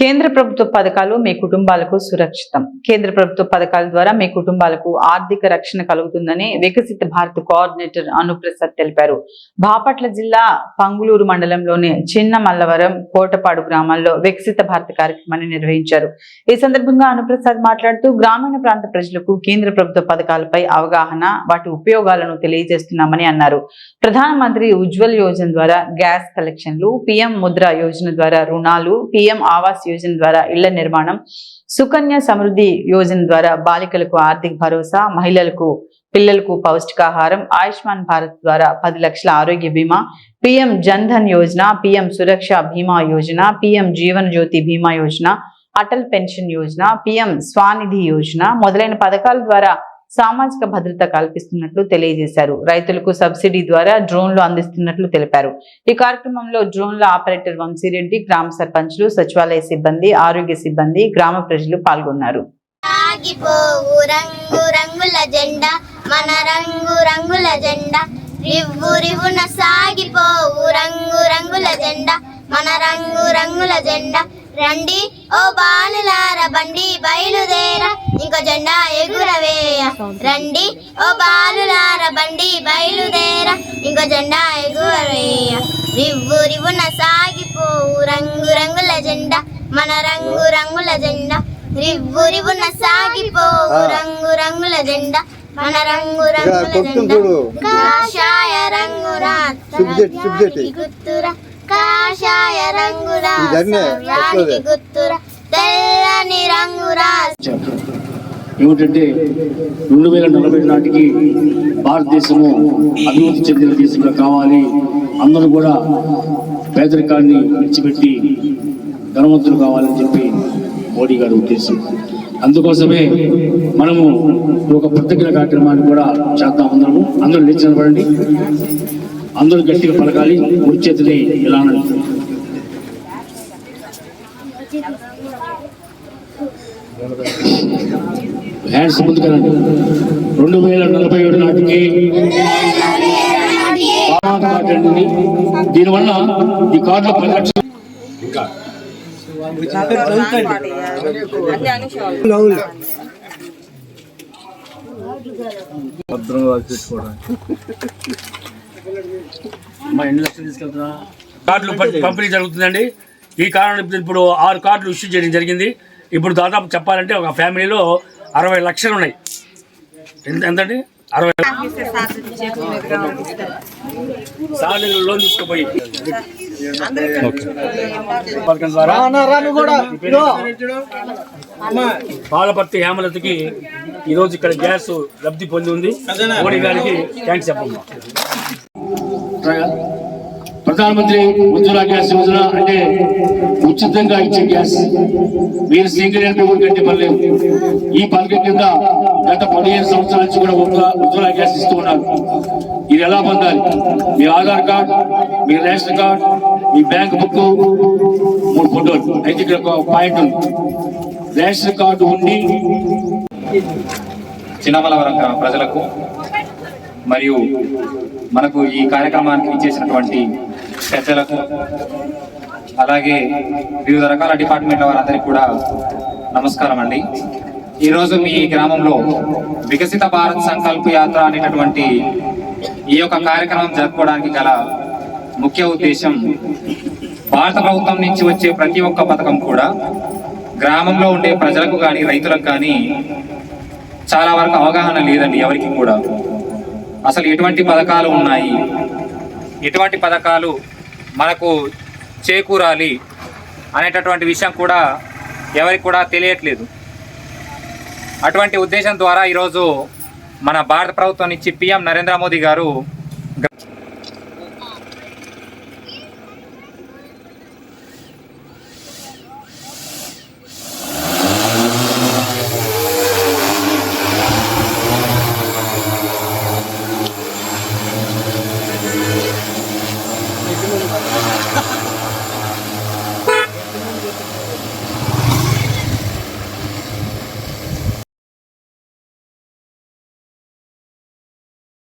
కేంద్ర ప్రభుత్వ పథకాలు మీ కుటుంబాలకు సురక్షితం. కేంద్ర ప్రభుత్వ పథకాల ద్వారా మీ కుటుంబాలకు ఆర్థిక రక్షణ కలుగుతుందని వికసిత భారత్ కోఆర్డినేటర్ అనుప్రసాద్ తెలిపారు. బాపట్ల జిల్లా పంగులూరు మండలంలోని చిన్న మల్లవరం కోటపాడు గ్రామాల్లో వికసిత భారత్ కార్యక్రమాన్ని నిర్వహించారు. ఈ సందర్భంగా అనుప్రసాద్ మాట్లాడుతూ గ్రామీణ ప్రాంత ప్రజలకు కేంద్ర ప్రభుత్వ పథకాలపై అవగాహన వాటి ఉపయోగాలను తెలియజేస్తున్నామని అన్నారు. ప్రధానమంత్రి ఉజ్వల్ యోజన ద్వారా గ్యాస్ కలెక్షన్లు పిఎం ముద్ర యోజన ద్వారా రుణాలు పిఎం ఆవాస్ యోజన ద్వారా ఇళ్ళ నిర్మాణం సుకన్య సమృద్ధి యోజన ద్వారా బాలికలకు ఆర్థిక భరోసా మహిళలకు పిల్లలకు పౌష్టికాహారం ఆయుష్మాన్ భారత్ ద్వారా పది లక్షల ఆరోగ్య బీమా PM Jan Dhan Yojana PM Suraksha Bima Yojana PM Jeevan Jyoti Bima Yojana Atal pension Yojana PM Svanidhi Yojana మొదలైన పథకాల ద్వారా సామాజిక భద్రత కల్పిస్తున్నట్లు తెలియజేశారు. రైతులకు సబ్సిడీ ద్వారా డ్రోన్లు అందిస్తున్నట్లు తెలిపారు. ఈ కార్యక్రమంలో డ్రోన్ల ఆపరేటర్ వంశీరెడ్డి గ్రామ సర్పంచ్లు సచివాలయ సిబ్బంది ఆరోగ్య సిబ్బంది గ్రామ ప్రజలు పాల్గొన్నారు. సాగిపోవు రంగు రంగుల జెండా మన రంగు రంగుల జెండా. రివ్వు రివ్వున సాగిపోవు రంగు రంగుల జెండా మన రంగు రంగుల జెండా. రండి ఓ బాలులార బండి బయలుదేర ఇంకో జెండా ఎగురవేయ. రండి ఓ బాలులార బండి బయలుదేర ఇంకో జెండా ఎగురవేయ. రివ్వు రివ్వున సాగిపోవు రంగు రంగుల జెండా మన రంగు రంగుల జెండా. రివ్వు రివ్వున సాగిపోవు రంగు రంగుల జెండా మన రంగు రంగుల జెండా. కాషాయ రంగురా గుర్తురా కాషాయ రంగురా ఇదన్నే, సవ్యానికి వస్తుంది. గుర్తురా తెల్లని రంగురా. ఏమిటంటే రెండు వేల నలభై నాటికి భారతదేశము అభివృద్ధి చెందిన దేశంగా కావాలి అందరూ కూడా పేదరికాన్ని విడిచిపెట్టి ధనవంతులు కావాలని చెప్పి మోడీ గారి ఉద్దేశం. అందుకోసమే మనము ఒక ప్రత్యేక కార్యక్రమాన్ని కూడా చేద్దాం అందరము. అందరూ లేచి నిలబడండి. అందరూ గట్టిగా పలకాలి ముడి చేతిని ఇలా. హ్యాండ్స్ రెండు వేల నలభై ఏడు నాటికి కార్డు. దీనివల్ల ఈ కార్డులో పది లక్షలు ఇంకా అమ్మా, ఎన్ని లక్షలు తీసుకెళ్తున్నా? కార్డులు పంపిణీ జరుగుతుందండి. ఈ కారణం ఇప్పుడు- ఆరు కార్డులు ఇష్యూ చేయడం జరిగింది. ఇప్పుడు దాదాపు చెప్పాలంటే ఒక ఫ్యామిలీలో అరవై లక్షలు ఉన్నాయి. ఎంత ఎంతండి? అరవై లోన్ తీసుకుపోయి. పాలపర్తి హేమలతకి ఈ రోజు ఇక్కడ గ్యాస్ లబ్ధి పొంది ఉంది. మోడీ గారికి థ్యాంక్స్ చెప్పమ్మా. ప్రధానమంత్రి ఉజ్వల గ్యాస్ యోజన అంటే ఉచితంగా ఇచ్చే గ్యాస్. మీరు సింగిల్ ఎంపీ పర్లేదు. ఈ పథకం కింద గత పదిహేను సంవత్సరాల నుంచి కూడా ఒక ఉజ్వల గ్యాస్ ఇస్తూ ఉన్నారు. ఇది ఎలా పొందాలి? మీ ఆధార్ కార్డ్ మీ రేషన్ కార్డ్ మీ బ్యాంక్ బుక్ మూడు ఫోటోలు. అయితే ఇక్కడ ఒక పాయింట్ ఉంది. రేషన్ కార్డు ఉండి చిన్నమలవరం ప్రజలకు మరియు మనకు ఈ కార్యక్రమానికి ఇచ్చేసినటువంటి పెద్దలకు అలాగే వివిధ రకాల డిపార్ట్మెంట్ల వారందరికీ కూడా నమస్కారం అండి. ఈరోజు మీ గ్రామంలో వికసిత భారత్ సంకల్ప యాత్ర అనేటటువంటి ఈ యొక్క కార్యక్రమం జరుపుకోవడానికి గల ముఖ్య ఉద్దేశం భారత ప్రభుత్వం నుంచి వచ్చే ప్రతి ఒక్క పథకం కూడా గ్రామంలో ఉండే ప్రజలకు కానీ రైతులకు కానీ చాలా వరకు అవగాహన లేదండి ఎవరికి కూడా. అసలు ఎటువంటి పథకాలు ఉన్నాయి? ఎటువంటి పథకాలు మనకు చేకూరాలి అనేటటువంటి విషయం కూడా ఎవరికి కూడా తెలియట్లేదు. అటువంటి ఉద్దేశం ద్వారా ఈరోజు మన భారత ప్రభుత్వం నుంచి పిఎం నరేంద్ర మోదీ గారు